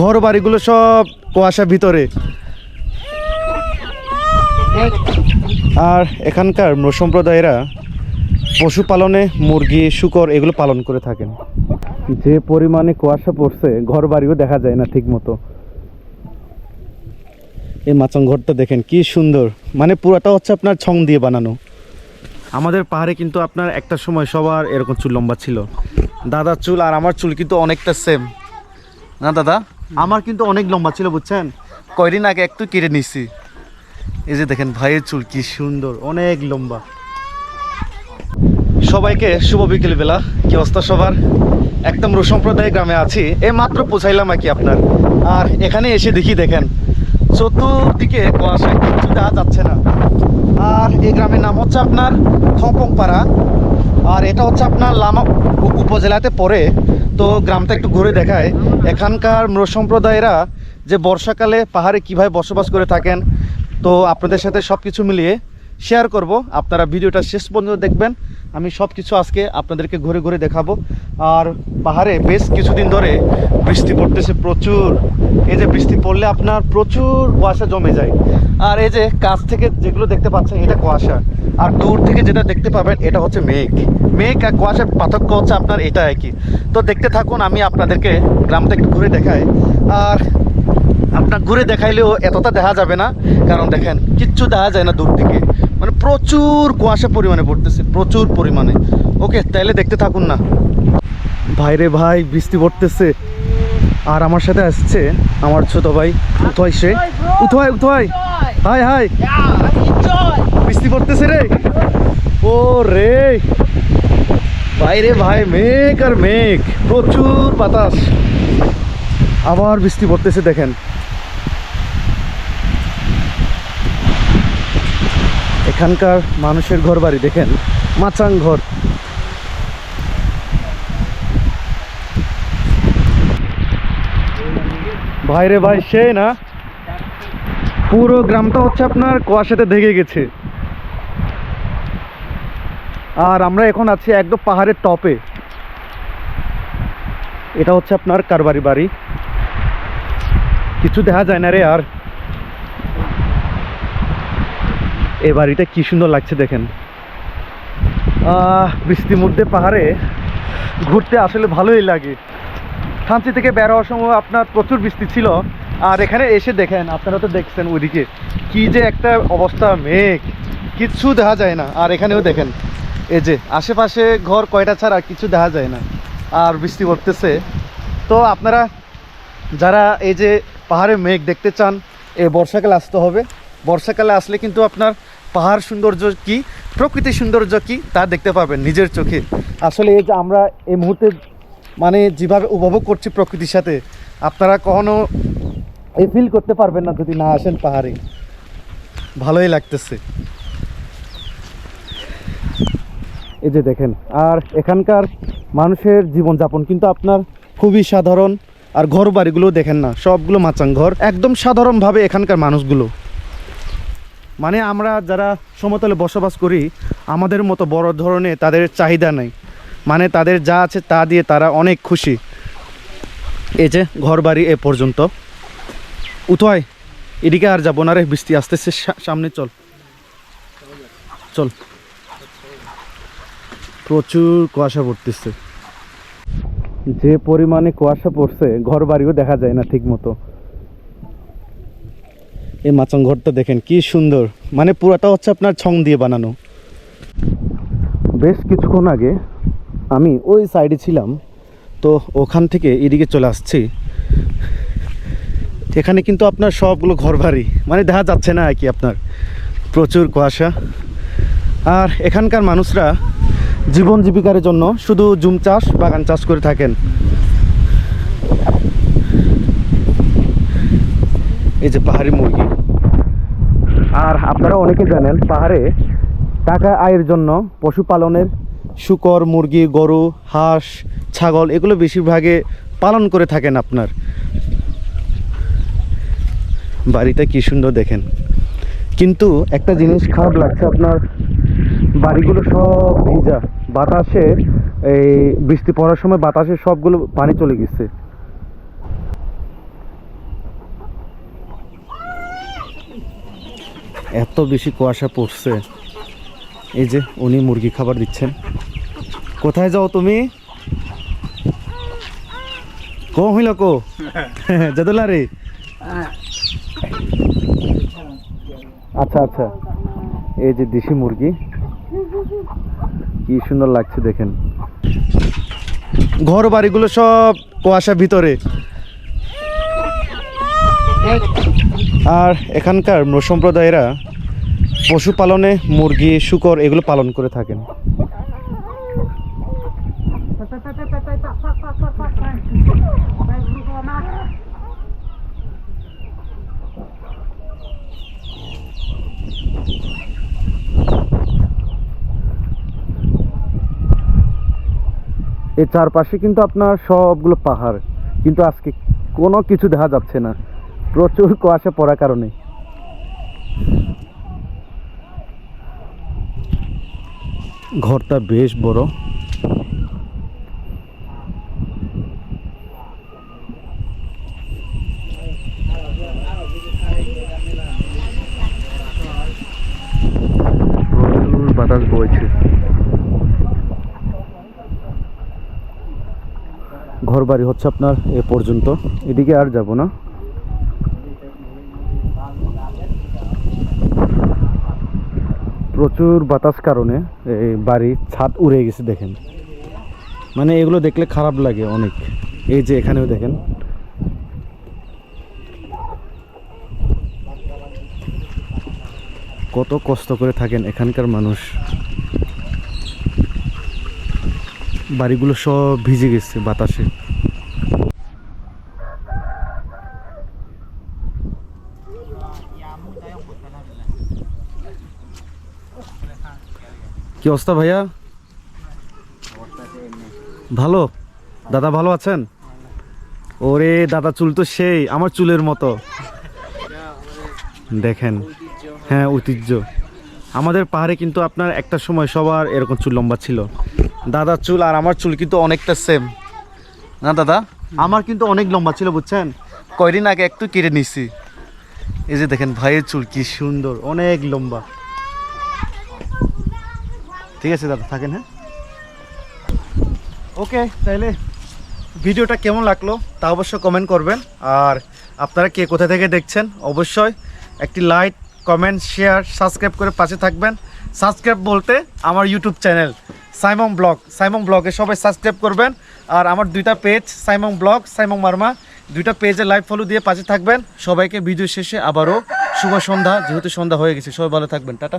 ঘর বাড়িগুলো সব কুয়াশা ভিতরে। আর এখানকার সম্প্রদায়েরা পশুপালনে মুরগি, শুকর এগুলো পালন করে থাকেন। যে পরিমাণে কুয়াশা পড়ছে ঘর বাড়িও দেখা যায় না ঠিক মতো এই মাচং ঘরটা দেখেন, কি সুন্দর। মানে পুরাটা হচ্ছে আপনার ছং দিয়ে বানানো। আমাদের পাহাড়ে কিন্তু আপনার একটা সময় সবার এরকম চুল লম্বা ছিল। দাদার চুল আর আমার চুল কিন্তু অনেকটা সেম না, দাদা? আমার কিন্তু অনেক লম্বা ছিল, বুঝছেন? কয়দিন আগে একটু কেটে নিছি। এই যে দেখেন, ভাইয়ের চুল কি সুন্দর, অনেক লম্বা। সবাইকে শুভ বিকেল বেলা। কি অবস্থা সবার? একদম সম্প্রদায় গ্রামে আছি। এই মাত্র পৌঁছাইলাম আর কি আপনার। আর এখানে এসে দেখি, দেখেন, চতুর্দিকে কুয়াশায় কিছু দেওয়া যাচ্ছে না। আর এই গ্রামের নাম হচ্ছে আপনার থপংপাড়া। আর এটা হচ্ছে আপনার লামা উপজেলাতে পড়ে। তো গ্রামটা একটু ঘুরে দেখায় এখানকার সম্প্রদায়েরা যে বর্ষাকালে পাহাড়ে কীভাবে বসবাস করে থাকেন, তো আপনাদের সাথে সব কিছু মিলিয়ে শেয়ার করব। আপনারা ভিডিওটা শেষ পর্যন্ত দেখবেন। আমি সব কিছু আজকে আপনাদেরকে ঘুরে ঘুরে দেখাবো। আর পাহাড়ে বেশ কিছুদিন ধরে বৃষ্টি পড়তেছে প্রচুর। এই যে বৃষ্টি পড়লে আপনার প্রচুর কুয়াশা জমে যায়। আর এই যে কাছ থেকে যেগুলো দেখতে পাচ্ছেন, এটা কুয়াশা। আর দূর থেকে যেটা দেখতে পাবেন, এটা হচ্ছে মেঘ। মেঘ আর কুয়াশার পার্থক্য হচ্ছে আপনার এটা একই। তো দেখতে থাকুন, আমি আপনাদেরকে গ্রামটা একটু ঘুরে দেখাই। আর আপনার ঘুরে দেখাইলেও এতটা দেখা যাবে না, কারণ দেখেন, কিচ্ছু দেখা যায় না দূর থেকে। মানে প্রচুর কুয়াশা পরিমাণে পড়তেছে, প্রচুর পরিমাণে। ওকে, তাইলে দেখতে থাকুন না। ভাইরে ভাই, বৃষ্টি পড়তেছে। আর আমার সাথে আসছে আমার ছোট ভাই, উথয় সে। উথয় উথয়। High high. বৃষ্টি পড়তেছে রে। ও রে বাইরে ভাই, মেঘ আর মেঘ। প্রচুর বাতাস। আবার বৃষ্টি পড়তেছে, দেখেন। এখানকার মানুষের ঘর বাড়ি দেখেন। মাচাং ঘর। ভাইরে ভাই, সে না? পুরো গ্রামটা হচ্ছে আপনার কুয়াশাতে ঢেকে গেছে। আর আমরা এখন আছি একদম পাহাড়ের টপে। এটা হচ্ছে আপনার কারবারি বাড়ি। কিছু দেখা যায় না রে আর। এই বাড়িটা কি সুন্দর লাগছে দেখেন। বৃষ্টির মধ্যে পাহাড়ে ঘুরতে আসলে ভালোই লাগে। থানচি থেকে বের হওয়ার সময় আপনার প্রচুর বৃষ্টি ছিল। আর এখানে এসে দেখেন, আপনারা তো দেখছেন ওইদিকে কি যে একটা অবস্থা মেঘ, কিচ্ছু দেখা যায় না। আর এখানেও দেখেন, এই যে আশেপাশে ঘর কয়টা ছাড়া কিছু দেখা যায় না। আর বৃষ্টি পড়তেছে। তো আপনারা, যারা এই যে পাহাড়ে মেঘ দেখতে চান, এই বর্ষাকালে আসতে হবে। বর্ষাকালে আসলে কিন্তু আপনার পাহাড় সৌন্দর্য কি, প্রকৃতির সৌন্দর্য কি, তা দেখতে পাবেন নিজের চোখে। আসলে এই যে আমরা এই মুহূর্তে মানে যেভাবে উপভোগ করছি প্রকৃতির সাথে, আপনারা কখনো এই ফিল করতে পারবেন না যদি না আসেন পাহাড়ে। ভালোই লাগতেছে। এই যে দেখেন, আর এখানকার মানুষের জীবনযাপন কিন্তু আপনার খুবই সাধারণ, আর ঘর বাড়িগুলো দেখেন না, সবগুলো মাচাং ঘর, একদম সাধারণভাবে এখানকার মানুষগুলো। মানে আমরা যারা সমতলে বসবাস করি, আমাদের মতো বড় ধরনের তাদের চাহিদা নেই। মানে তাদের যা আছে তা দিয়ে তারা অনেক খুশি। এই যে ঘর বাড়ি এ পর্যন্ত। উঠোয় এদিকে আর যাব না রে, বৃষ্টি আসতেছে সামনে চল। চল। প্রচুর কুয়াশা পড়তেছে। যে পরিমাণে কুয়াশা পড়ছে ঘর বাড়িও দেখা যায় না ঠিক মতো এই মাচং ঘরটা দেখেন, কি সুন্দর। মানে পুরাটা হচ্ছে আপনার ছং দিয়ে বানানো। বেশ কিছুক্ষণ আগে আমি ওই সাইডে ছিলাম, তো ওখান থেকে এদিকে চলে আসছি। এখানে কিন্তু আপনার সবগুলো ঘর বাড়ি মানে দেখা যাচ্ছে না আর কি আপনার। প্রচুর কুয়াশা। আর এখানকার মানুষরা জীবন জীবিকার জন্য শুধু জুম চাষ, বাগান চাষ করে থাকেন। এই যে পাহাড়ি মুরগি। আর আপনারা অনেকে জানেন, পাহাড়ে টাকা আয়ের জন্য পশুপালনের শুকর, মুরগি, গরু, হাঁস, ছাগল, এগুলো বেশিরভাগে পালন করে থাকেন আপনার। বাড়িটা কি সুন্দর দেখেন। কিন্তু একটা জিনিস খারাপ লাগছে আপনার বাড়িগুলো সব ভিজা। বাতাসে এই বৃষ্টি পড়ার সময় বাতাসে সবগুলো পানি চলে গেছে। এত বেশি কুয়াশা পড়ছে। এই যে উনি মুরগি খাবার দিচ্ছেন। কোথায় যাও তুমি? কো হইল কো? জাদুলারে? আচ্ছা আচ্ছা। এই যে দেশি মুরগি। কি সুন্দর লাগছে দেখেন। ঘর বাড়িগুলো সব কুয়াশা ভিতরে। আর এখানকার সম্প্রদায়েরা পশুপালনে মুরগি, শুকর এগুলো পালন করে থাকেন। এর চারপাশে কিন্তু আপনার সবগুলো পাহাড়। কিন্তু আজকে কোনো কিছু দেখা যাচ্ছে না। প্রচুর কুয়াশা পড়ার কারণে। ঘরটা বেশ বড়। বাতাস বইছে। ঘর বাড়ি হচ্ছে আপনার এ পর্যন্ত। এদিকে আর যাব না। প্রচুর বাতাস কারণে এই বাড়ির ছাদ উড়ে গেছে দেখেন। মানে এগুলো দেখলে খারাপ লাগে অনেক। এই যে এখানেও দেখেন। কত কষ্ট করে থাকেন এখানকার মানুষ। বাড়িগুলো সব ভিজে গেছে বাতাসে। কি অবস্থা ভাইয়া? ভালো? দাদা ভালো আছেন? ওরে, দাদা চুল তো সেই, আমার চুলের মতো। দেখেন হ্যাঁ ঐতিহ্য। আমাদের পাহাড়ে কিন্তু আপনার একটা সময় সবার এরকম চুল লম্বা ছিল। দাদার চুল আর আমার চুল কিন্তু অনেকটা সেম না, দাদা? আমার কিন্তু অনেক লম্বা ছিল, বুঝছেন? কয়দিন আগে একটু কেটে নিছি এই যে দেখেন, ভাইয়ের চুল কি সুন্দর, অনেক লম্বা। ঠিক আছে দাদা, থাকেন হ্যাঁ? ওকে তাহলে ভিডিওটা কেমন লাগল তা অবশ্যই কমেন্ট করবেন। আর আপনারা কে কোথা থেকে দেখছেন, অবশ্যই একটি লাইক কমেন্ট শেয়ার সাবস্ক্রাইব করে পাশে থাকবেন। সাবস্ক্রাইব বলতে আমার YouTube channel Saimong blog Saimong ব্লগে সবাই সাবস্ক্রাইব করবেন। আর আমার দুইটা পেজ সাইমং ব্লগ সাইমং মার্মা দুইটা পেজে লাইভ ফলো দিয়ে পাশে থাকবেন। সবাইকে ভিডিও শেষে আবারও শুভ সন্ধ্যা, যেহেতু সন্ধ্যা হয়ে গেছে, সবাই ভালো থাকবেন। টাটা।